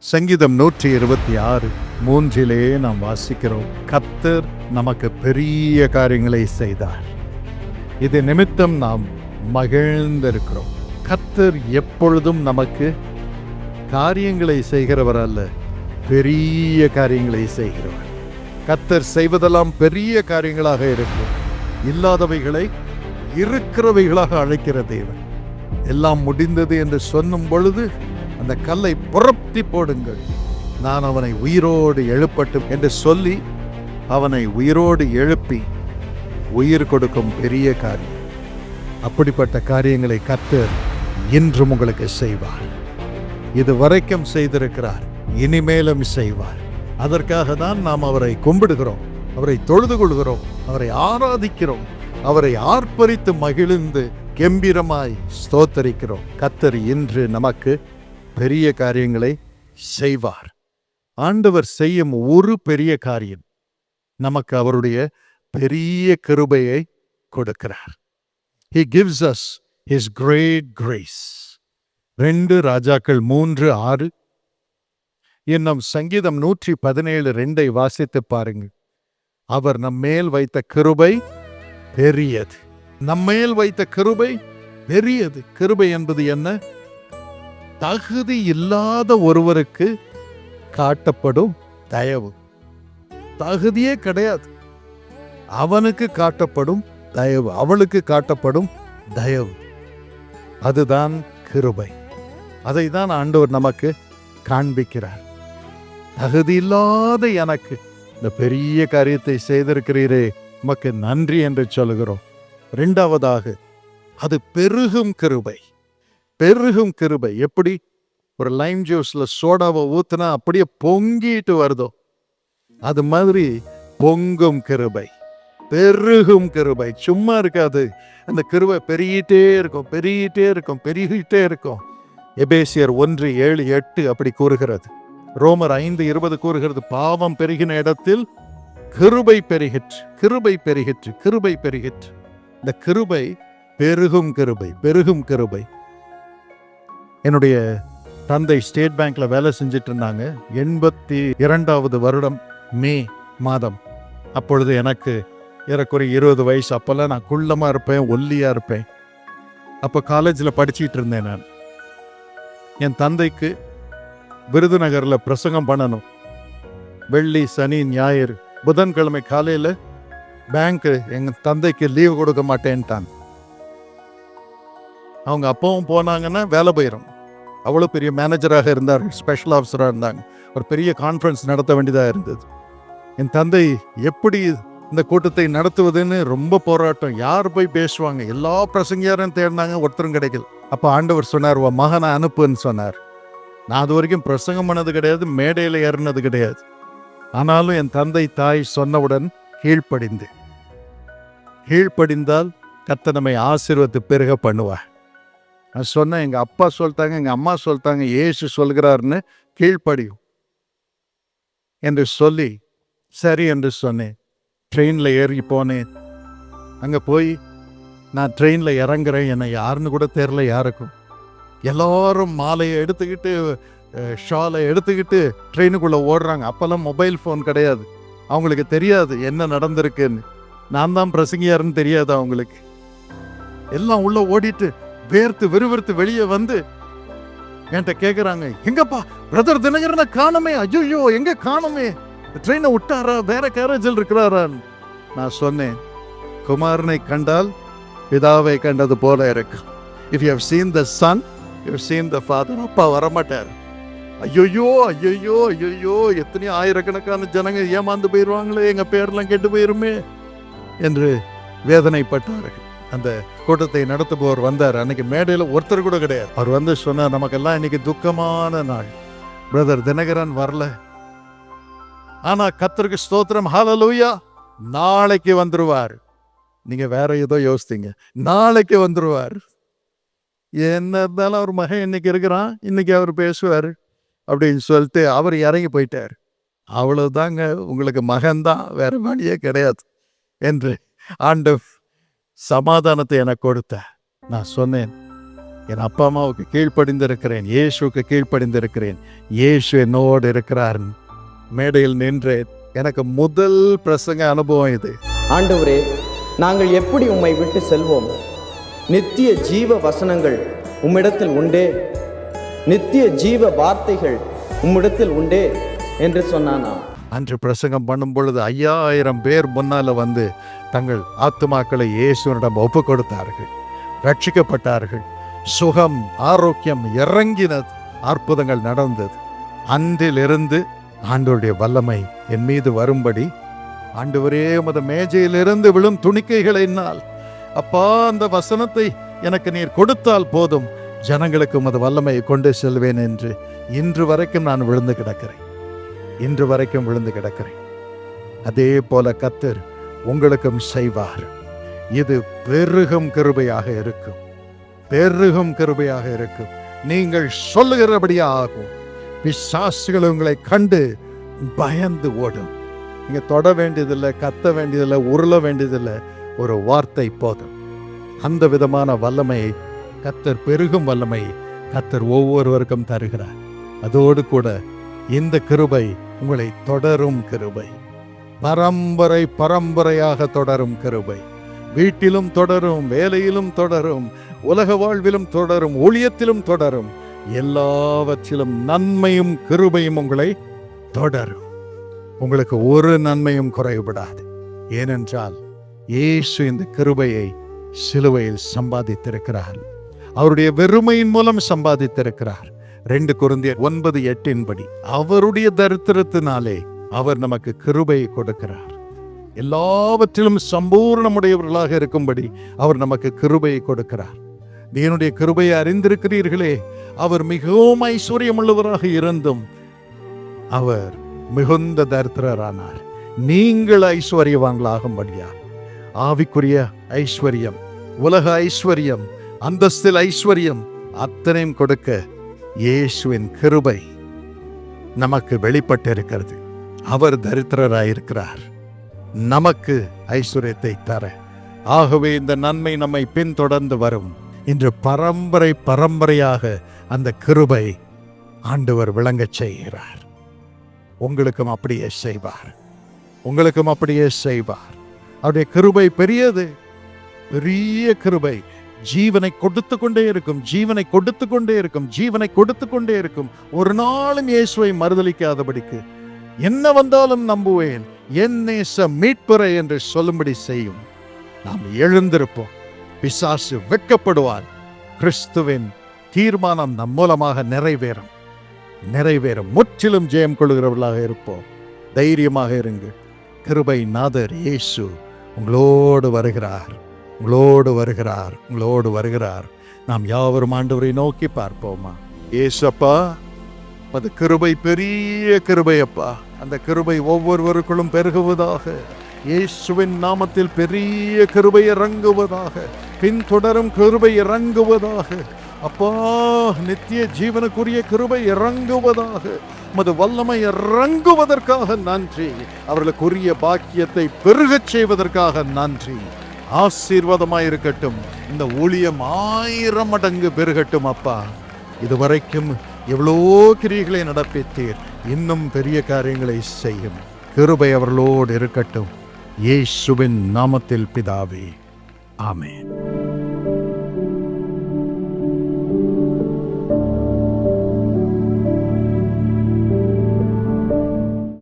சங்கீதம் நூற்றி இருபத்தி ஆறு. மூன்றிலே நாம் வாசிக்கிறோம் கத்தர் நமக்கு பெரிய காரியங்களை செய்தார். இது நிமித்தம் நாம் மகிழ்ந்திருக்கிறோம். கத்தர் எப்பொழுதும் நமக்கு காரியங்களை செய்கிறவர் அல்ல பெரிய காரியங்களை செய்கிறவர். கத்தர் செய்வதெல்லாம் பெரிய காரியங்களாக இருக்கும். இல்லாதவைகளை இருக்கிறவைகளாக அழைக்கிற தேவன். எல்லாம் முடிந்தது என்று சொன்னும் பொழுது அந்த கல்லை புரட்டி போடுங்கள். நான் அவனை உயிரோடு எழுப்பட்டும் என்று சொல்லி அவனை உயிரோடு எழுப்பி உயிர் கொடுக்கும் பெரிய காரியம். அப்படிப்பட்ட காரியங்களை கத்தர் இன்றும் உங்களுக்கு செய்வார். இது வரைக்கும் செய்திருக்கிறார் இனிமேலும் செய்வார். அதற்காக தான் நாம் அவரை கும்பிடுகிறோம் அவரை தொழுது கொள்கிறோம் அவரை ஆராதிக்கிறோம் அவரை ஆர்ப்பரித்து மகிழ்ந்து கெம்பீரமாய் ஸ்தோத்தரிக்கிறோம். கத்தர் இன்று நமக்கு பெரிய காரியங்களை செய்வார். ஆண்டவர் செய்யும் ஒரு பெரிய காரியம் நமக்கு அவருடைய பெரிய கிருபையை கொடுக்கிறார். He gives us his great grace ரெண்டு ராஜாக்கள் மூன்று ஆறு. என்னும் சங்கீதம் நூற்றி பதினேழு ரெண்டை வாசித்து பாருங்கள். அவர் நம்மேல் வைத்த கிருபை பெரியது. நம்மேல் வைத்த கிருபை பெரியது. கிருபை என்பது என்ன? தகுதி இல்லாத ஒருவருக்கு காட்டப்படும் தயவு. தகுதியே கிடையாது. அவனுக்கு காட்டப்படும் தயவு அவளுக்கு காட்டப்படும் தயவு. அதுதான் கிருபை. அதை தான் ஆண்டவர் நமக்கு காண்பிக்கிறார். தகுதி இல்லாத எனக்கு இந்த பெரிய காரியத்தை செய்திருக்கிறீரே உமக்கு நன்றி என்று சொல்கிறோம் ரெண்டாவதாக அது பெருகும் கிருபை. பெருகும் கிருபை. எப்படி? ஒரு லைம் ஜூஸ்ல சோடாவை ஊத்துனா அப்படியே பொங்கிட்டு வருதோ. அது மாதிரி பொங்கும் கிருபை. பெருகும் கிருபை. சும்மா இருக்காது. அந்த கிருபை பெருகிட்டே இருக்கும் பெருகிட்டே இருக்கும் பெருகிட்டே இருக்கும். எபேசியர் ஒன்று ஏழு எட்டு அப்படி கூறுகிறது. ரோமர் ஐந்து இருபது கூறுகிறது பாவம் பெருகின இடத்தில் கிருபை பெருகிற்று கிருபை பெருகிற்று கிருபை பெருகிற்று. இந்த கிருபை பெருகும் கிருபை பெருகும் கிருபை. என்னுடைய தந்தை ஸ்டேட் பேங்க்ல வேலை செஞ்சுட்டு இருந்தாங்க எண்பத்தி இரண்டாவது வருடம் மே மாதம். அப்பொழுது எனக்கு ஏறக்குறைய இருபது வயசு. அப்போல்லாம் நான் குள்ளமாக இருப்பேன் ஒல்லியாக இருப்பேன். அப்போ காலேஜில் படிச்சிட்டு இருந்தேன் நான். என் தந்தைக்கு விருதுநகரில் பிரசங்கம் பண்ணணும். வெள்ளி சனி ஞாயிறு புதன்கிழமை காலையில் பேங்க்கு எங்கள் தந்தைக்கு லீவு கொடுக்க மாட்டேன்ட்டான். அவங்க அப்பவும் போனாங்கன்னா வேலை போயிடும் அவ்வளோ பெரிய மேனேஜராக இருந்தார் ஸ்பெஷல் ஆஃபீஸராக இருந்தாங்க. ஒரு பெரிய கான்ஃபரன்ஸ் நடத்த வேண்டியதாக இருந்தது. என் தந்தை எப்படி இந்த கூட்டத்தை நடத்துவதுன்னு ரொம்ப போராட்டம். யார் போய் பேசுவாங்க? எல்லா பிரசங்கியாரும் தேடினாங்க ஒருத்தரும் கிடைக்கல. அப்போ ஆண்டவர் சொன்னார் உன் மகனை அனுப்புன்னு சொன்னார். நான் அது வரைக்கும் பிரசங்கம் பண்ணது கிடையாது மேடையில் ஏறினது கிடையாது. ஆனாலும் என் தந்தை தாய் சொன்னவுடன் கீழ்ப்படிந்து கீழ்ப்படிந்தால் கத்த நம்மை ஆசீர்வத்து பெருக பண்ணுவா நான் சொன்னேன் எங்கள் அப்பா சொல்லிட்டாங்க எங்கள் அம்மா சொல்லிட்டாங்க ஏசு சொல்கிறாருன்னு கீழ்ப்படியும் என்று சொல்லி சரி என்று சொன்னேன். ட்ரெயினில் ஏறி போனேன். அங்கே போய் நான் ட்ரெயினில் இறங்குறேன் என்னை யாருன்னு கூட தெரில யாருக்கும். எல்லோரும் மாலையை எடுத்துக்கிட்டு ஷாலை எடுத்துக்கிட்டு ட்ரெயினுக்குள்ளே ஓடுறாங்க. அப்போல்லாம் மொபைல் ஃபோன் கிடையாது. அவங்களுக்கு தெரியாது என்ன நடந்திருக்குன்னு. நான் தான் பிரசங்கியாருன்னு தெரியாது அவங்களுக்கு. எல்லாம் உள்ளே ஓடிட்டு வேர்த்து விறுவிறுத்து வெளியே வந்து என்கிட்ட கேட்குறாங்க எங்கப்பா? பிரதர் தினகரனை காணுமே அஜய்யோ எங்க காணுமே? ட்ரெயினை விட்டாரா? வேற கேரேஜில் இருக்கிறாரான்னு. நான் சொன்னேன் குமாரனை கண்டால் பிதாவை கண்டது போல இருக்கும் if you have seen the son you seen the father அப்பா வரமாட்டார். ஐயோ ஐயோ ஐயோ எத்தனையோ ஆயிரக்கணக்கான ஜனங்க ஏமாந்து போயிடுவாங்களே எங்கள் பேர்லாம் கெட்டு போயிருமே? என்று வேதனைப்பட்டார்கள். அந்த கூட்டத்தை நடத்துபவர் வந்தார். அன்னைக்கு மேடையில் ஒருத்தர் கூட கிடையாது. அவர் வந்து சொன்னார் நமக்கெல்லாம் இன்னைக்கு துக்கமான நாள். பிரதர் தினகரன் வரல. ஆனால் கத்தருக்கு ஸ்தோத்திரம். ஹாலலூயா நாளைக்கு வந்துருவார். நீங்கள் வேற ஏதோ யோசித்தீங்க. நாளைக்கு வந்துருவார். என்ன இருந்தாலும் அவர் மகன் இன்னைக்கு இருக்கிறான். இன்னைக்கு அவர் பேசுவார். அப்படின்னு சொல்லிட்டு அவர் இறங்கி போயிட்டார். அவ்வளோதாங்க உங்களுக்கு மகன்தான். வேற வழியே கிடையாது. என்று ஆண்டு சமாதானத்தை எனக்கு கொடுத்த. நான் சொன்னேன் என் அப்பா அம்மாவுக்கு கீழ்ப்படிந்திருக்கிறேன் இயேசுவுக்கு கீழ்ப்படிந்திருக்கிறேன் இயேசு என்னோடு இருக்கிறார். மேடையில் நின்றேன் எனக்கு முதல் பிரசங்க அனுபவம் இது. ஆண்டவரே நாங்கள் எப்படி உம்மை விட்டு செல்வோம்? நித்திய ஜீவ வசனங்கள் உம்மிடத்தில் உண்டே. நித்திய ஜீவ வார்த்தைகள் உம்மிடத்தில் உண்டே என்று சொன்னானா அன்று பிரசங்கம் பண்ணும் பொழுது ஐயாயிரம் பேர் முன்னால வந்து தங்கள் ஆத்துமாக்களை இயேசுவனிடம் ஒப்பு கொடுத்தார்கள் ரட்சிக்கப்பட்டார்கள். சுகம் ஆரோக்கியம் இறங்கினது அற்புதங்கள் நடந்தது. அன்றிலிருந்து ஆண்டோருடைய வல்லமை என் மீது வரும்படி ஆண்டவரே உமது மேஜையிலிருந்து விழும் துணிக்கைகளை என்னால். அப்பா அந்த வசனத்தை எனக்கு நீர் கொடுத்தால் போதும். ஜனங்களுக்கு உமது வல்லமையை கொண்டு செல்வேன் என்று இன்று வரைக்கும் நான் விழுந்து கிடக்கிறேன். இன்று வரைக்கும் விழுந்து கிடக்கிறேன். அதே போல கத்தர் உங்களுக்கும் செய்வார். இது பெருகும் கிருபையாக இருக்கும். பெருகும் கிருபையாக இருக்கும். நீங்கள் சொல்லுகிறபடியே ஆகும் பிசாசுகள் உங்களை கண்டு பயந்து ஓடும். நீங்க தொட வேண்டியதில்லை கத்த வேண்டியதில்லை உருள வேண்டியதில்லை ஒரு வார்த்தை போதும். அந்த விதமான வல்லமையை கத்தர் பெருகும் வல்லமை கத்தர் ஒவ்வொருவருக்கும் தருகிறார். அதோடு கூட இந்த கிருபை உங்களை தொடரும் கிருபை. பரம்பரை பரம்பரையாக தொடரும் கிருபை. வீட்டிலும் தொடரும் வேலையிலும் தொடரும் உலக வாழ்விலும் தொடரும் ஊழியத்திலும் தொடரும். எல்லாவற்றிலும் நன்மையும் கிருபையும் உங்களை தொடரும். உங்களுக்கு ஒரு நன்மையும் குறைவுபடாது. ஏனென்றால் இயேசு இந்த கிருபையை சிலுவையில் சம்பாதித்திருக்கிறார். அவருடைய வெறுமையின் மூலம் சம்பாதித்திருக்கிறார். ரெண்டு குருந்தியர் ஒன்பது எட்டின்படி அவருடைய தரித்திரத்தினாலே அவர் நமக்கு கிருபையை கொடுக்கிறார். எல்லாவற்றிலும் சம்பூர்ணமுடையவர்களாக இருக்கும்படி அவர் நமக்கு கிருபையை கொடுக்கிறார். தேவனுடைய கிருபையை அறிந்திருக்கிறீர்களே அவர் மிகவும் ஐஸ்வர்யமுள்ளவராக இருந்தும் அவர் மிகுந்த தரித்திரரானார். நீங்கள் ஐஸ்வர்யவான்களாகும்படியா? ஆவிக்குரிய ஐஸ்வர்யம் உலக ஐஸ்வர்யம் அந்தஸ்தில் ஐஸ்வர்யம் அத்தனையும் கொடுக்க இயேசுவின் கிருபை நமக்கு வெளிப்பட்டிருக்கிறது. அவர் தரித்திரராயிருக்கிறார். நமக்கு ஐஸ்வர்யத்தை தர. ஆகவே இந்த நன்மை நம்மை பின்தொடர்ந்து வரும். இன்று பரம்பரை பரம்பரையாக அந்த கிருபை ஆண்டவர் விளங்கச் செய்கிறார். உங்களுக்கும் அப்படியே செய்வார். உங்களுக்கும் அப்படியே செய்வார். அவருடைய கிருபை பெரியது. பெரிய கிருபை. ஜீவனை கொடுத்து கொண்டே இருக்கும். ஜீவனை கொடுத்து கொண்டே இருக்கும். ஜீவனை கொடுத்து கொண்டே இருக்கும். ஒரு நாளும் இயேசுவை மறுதலிக்காதபடிக்கு என்ன வந்தாலும் நம்புவேன். என் நேச மீட்புரை என்று சொல்லும்படி செய்யும். நாம் எழுந்திருப்போம். பிசாசு வெட்கப்படுவான் கிறிஸ்துவின் தீர்மானம் நம் மூலமாக நிறைவேறும். நிறைவேறும். முற்றிலும் ஜெயம் கொள்கிறவர்களாக இருப்போம். தைரியமாக இருங்கள். கிருபை நாதர் இயேசு உங்களோடு வருகிறார். உங்களோடு வருகிறார். உங்களோடு வருகிறார். நாம் யாவரும் ஆண்டவரை நோக்கி பார்ப்போமா? ஏசப்பா அது கிருபை பெரிய கிருபை அப்பா அந்த கிருபை ஒவ்வொருவருக்குள்ளும் பெருகுவதாக. இயேசுவின் நாமத்தில் பெரிய கிருபை இறங்குவதாக. பின்தொடரும் கிருபை இறங்குவதாக. அப்பா நித்திய ஜீவனுக்குரிய கிருபை இறங்குவதாக. மது வல்லமை இறங்குவதற்காக நன்றி. அவர்களுக்குரிய பாக்கியத்தை பெருகச் செய்வதற்காக நன்றி. ஆசீர்வாதமாக இருக்கட்டும் இந்த ஊழியம் ஆயிரம் மடங்கு பெருகட்டும் அப்பா. இதுவரைக்கும் எவ்வளோ கிரியைகளை நடப்பித்தீர் இன்னும் பெரிய காரியங்களை செய்யும். கிருபை அவர்களோடு இருக்கட்டும். இயேசுவின் நாமத்தில் பிதாவே. ஆமேன்.